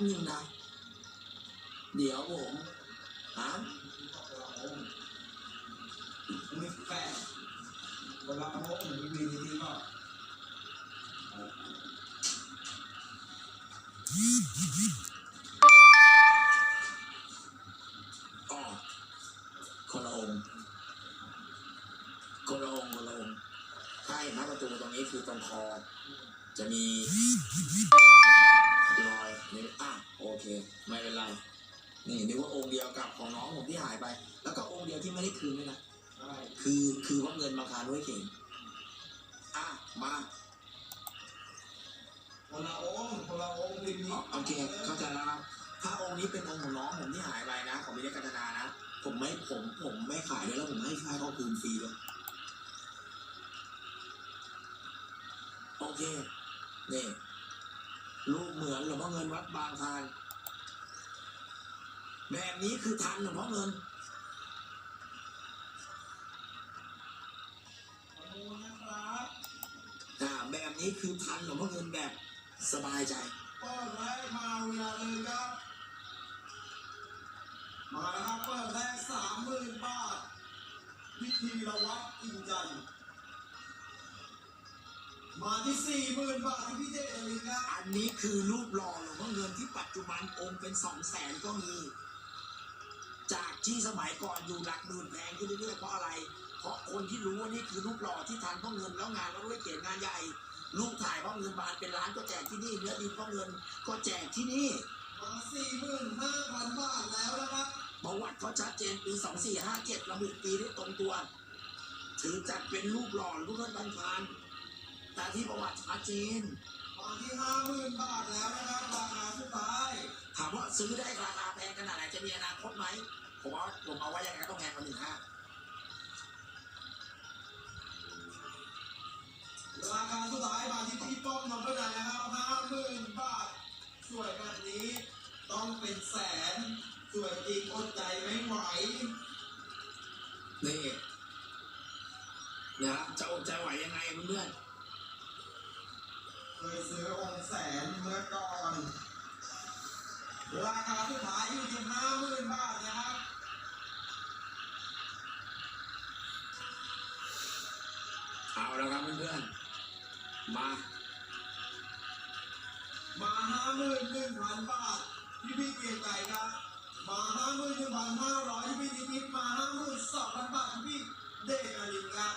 นึ่งนะเดี๋ยวผมหามีแฟนคนละโมกมีวีดีก็คนละองค์คนละองค์คนละองค์ถ้าเห็นหน้าประตูตรงนี้คือตรงคอ จะมีรอย ไม่เป็นไร นี่นึกว่าองค์เดียวกับของน้องผมที่หายไป แล้วก็องค์เดียวที่ไม่ได้คืนด้วยนะใช่คือคือว่าเงินมาคาด้วยเข่งอะมาคนละองค์คนละองค์พิมพ์นี้โอเคเข้าใจแล้วครับถ้าองค์นี้เป็นองค์ของน้องผมที่หายไปนะของมิเดกัตนานะ ผมไม่ผมผมไม่ขายด้วยแล้วผมให้ค่าเขาคืนฟรีเลยโอเคนี่รูปเหมือนหลวงพ่อเงินวัดบางทาน แบบนี้คือทันหลวงพ่อเงินขอบคุณนะครับอ่าแบบนี้คือทันหลวงพ่อเงินแบบสบายใจเปิดแรกมาเวลาเลยครับ มาแล้วครับเปิดแรกสามหมื่นบาทพิธีรวัตรอินจันทร์มาที่สี่หมื่นบาทที่พี่เจเอลินครับอันนี้คือรูปหล่อหลวงพ่อเงินที่ปัจจุบันองค์เป็นสองแสนก็มี จากที่สมัยก่อนอยู่หลักหมื่นแพงขึ้นเรื่อยๆเพราะอะไร เพราะคนที่รู้ว่านี่คือรูปหล่อที่ทานพ่อเงินแล้วงานก็ด้วยเกียรติงานใหญ่รูปถ่ายพ่อเงินบานเป็นล้านก็แจกที่นี่เนื้อดินพ่อเงินก็แจกที่นี่มาสี่หมื่นห้าพันบาทแล้วนะครับประวัติเขาชัดเจนปี2457ระบุปีได้ตรงตัว ถือจัดเป็นรูปหล่อรูปเงินบานพานแต่ที่ประวัติชัดเจนมาที่ห้าหมื่นบาทแล้วนะครับราคาสุดท้ายถามว่าซื้อได้ราคา แพงขนาดไหนจะมีอนาคตไหมผมว่าผมเอาไว้ยังไงก็ต้องแพงกว่าหนึ่งห้าราคาสุดท้ายมาที่พี่ป้อมนพดลนะครับห้าหมื่นบาท สวยแบบนี้ ต้องเป็นแสน สวยจริงอดใจไม่ไหว นี่นะจะอดใจไหวยังไงเพื่อนเคยซื้อองค์แสนเมื่อก่อน ราคาสุดท้ายอยู่ที่ห้าหมื่นบาทนะครับๆเอาแล้วครับเพื่อนๆมา มาห้าหมื่นหนึ่งพันบาทที่พี่เกรียงไกรครับ มาห้าหมื่นหนึ่งพันห้าร้อยที่พี่นิติมาห้าหมื่นสองพันบาทที่พี่เดชอลินครับ